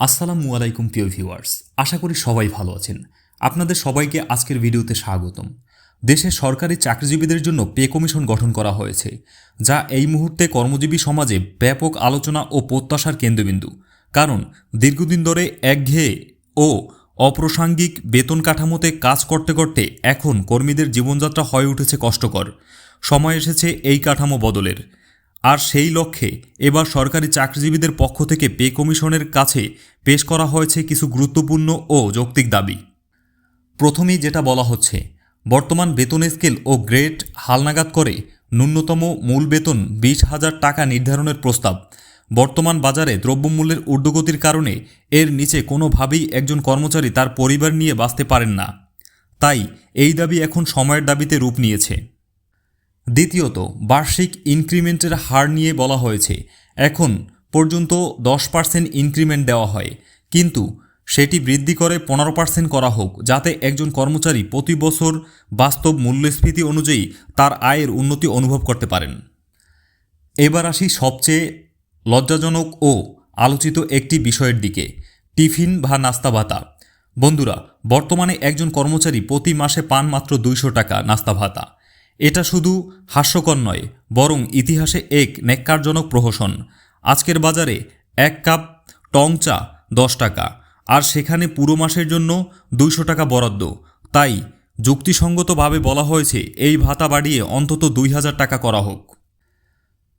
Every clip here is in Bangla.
আসসালামু আলাইকুম, প্রিয় ভিউয়ার্স। আশা করি সবাই ভালো আছেন। আপনাদের সবাইকে আজকের ভিডিওতে স্বাগতম। দেশের সরকারি চাকরিজীবীদের জন্য পে কমিশন গঠন করা হয়েছে, যা এই মুহূর্তে কর্মজীবী সমাজে ব্যাপক আলোচনা ও প্রত্যাশার কেন্দ্রবিন্দু। কারণ দীর্ঘদিন ধরে একঘেয়ে ও অপ্রাসঙ্গিক বেতন কাঠামোতে কাজ করতে করতে এখন কর্মীদের জীবনযাত্রা হয়ে উঠেছে কষ্টকর। সময় এসেছে এই কাঠামো বদলের। আর সেই লক্ষ্যে এবার সরকারি চাকরিজীবীদের পক্ষ থেকে পে কমিশনের কাছে পেশ করা হয়েছে কিছু গুরুত্বপূর্ণ ও যৌক্তিক দাবি। প্রথমেই যেটা বলা হচ্ছে, বর্তমান বেতন স্কেল ও গ্রেড হালনাগাদ করে ন্যূনতম মূল বেতন বিশ হাজার টাকা নির্ধারণের প্রস্তাব। বর্তমান বাজারে দ্রব্যমূল্যের ঊর্ধ্বগতির কারণে এর নিচে কোনোভাবেই একজন কর্মচারী তার পরিবার নিয়ে বাঁচতে পারেন না। তাই এই দাবি এখন সময়ের দাবিতে রূপ নিয়েছে। দ্বিতীয়ত, বার্ষিক ইনক্রিমেন্টের হার নিয়ে বলা হয়েছে। এখন পর্যন্ত দশ পার্সেন্ট ইনক্রিমেন্ট দেওয়া হয়। কিন্তু সেটি বৃদ্ধি করে পনেরো পার্সেন্ট করা হোক, যাতে একজন কর্মচারী প্রতি বছর বাস্তব মূল্যস্ফীতি অনুযায়ী তার আয়ের উন্নতি অনুভব করতে পারেন। এবার আসি সবচেয়ে লজ্জাজনক ও আলোচিত একটি বিষয়ের দিকে, টিফিন বা নাস্তা ভাতা। বন্ধুরা, বর্তমানে একজন কর্মচারী প্রতি মাসে পান মাত্র দুইশো টাকা নাস্তা ভাতা। এটা শুধু হাস্যকর নয়, বরং ইতিহাসে এক ন্যাক্কারজনক প্রহসন। আজকের বাজারে এক কাপ টং চা দশ টাকা, আর সেখানে পুরো মাসের জন্য দুইশো টাকা বরাদ্দ। তাই যুক্তিসঙ্গতভাবে বলা হয়েছে, এই ভাতা বাড়িয়ে অন্তত দুই হাজার টাকা করা হোক।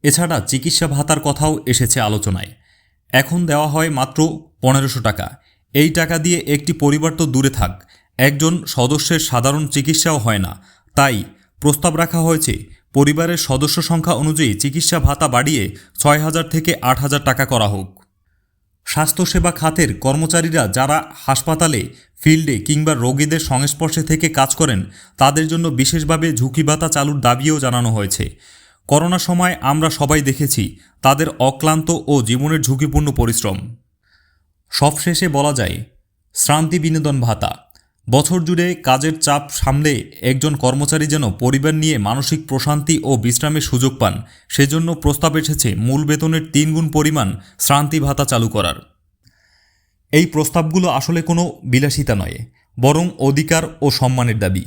এছাড়া চিকিৎসা ভাতার কথাও এসেছে আলোচনায়। এখন দেওয়া হয় মাত্র পনেরোশো টাকা। এই টাকা দিয়ে একটি পরিবার তো দূরে থাক, একজন সদস্যের সাধারণ চিকিৎসাও হয় না। তাই প্রস্তাব রাখা হয়েছে। পরিবারের সদস্য সংখ্যা অনুযায়ী চিকিৎসা ভাতা বাড়িয়ে ছয় হাজার থেকে আট হাজার টাকা করা হোক। স্বাস্থ্যসেবা খাতের কর্মচারীরা যারা হাসপাতালে, ফিল্ডে কিংবা রোগীদের সংস্পর্শে থেকে কাজ করেন, তাদের জন্য বিশেষভাবে ঝুঁকি ভাতা চালুর দাবিও জানানো হয়েছে। করোনা সময় আমরা সবাই দেখেছি, তাদের অক্লান্ত ও জীবনের ঝুঁকিপূর্ণ পরিশ্রম। সবশেষে বলা যায়, শ্রান্তি বিনোদন ভাতা। বছর জুড়ে কাজের চাপ সামলে একজন কর্মচারী যেন পরিবার নিয়ে মানসিক প্রশান্তি ও বিশ্রামের সুযোগ পান, সেজন্য প্রস্তাব এসেছে মূল বেতনের তিন গুণ পরিমাণ শ্রান্তি ভাতা চালু করার। এই প্রস্তাবগুলো আসলে কোনো বিলাসিতা নয়, বরং অধিকার ও সম্মানের দাবি।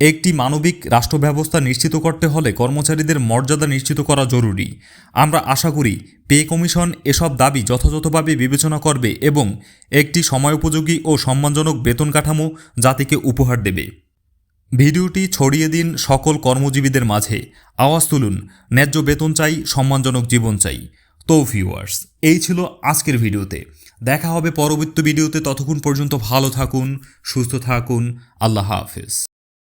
একটি মানবিক রাষ্ট্র ব্যবস্থা নিশ্চিত করতে হলে কর্মচারীদের মর্যাদা নিশ্চিত করা জরুরি। আমরা আশা করি, পে কমিশন এসব দাবি যথাযথভাবে বিবেচনা করবে এবং একটি সময়োপযোগী ও সম্মানজনক বেতন কাঠামো জাতিকে উপহার দেবে। ভিডিওটি ছড়িয়ে দিন সকল কর্মজীবীদের মাঝে। আওয়াজ তুলুন, ন্যায্য বেতন চাই, সম্মানজনক জীবন চাই। তো ভিউয়ার্স, এই ছিল আজকের ভিডিওতে। দেখা হবে পরবর্তী ভিডিওতে। ততক্ষণ পর্যন্ত ভালো থাকুন, সুস্থ থাকুন। আল্লাহ হাফেজ।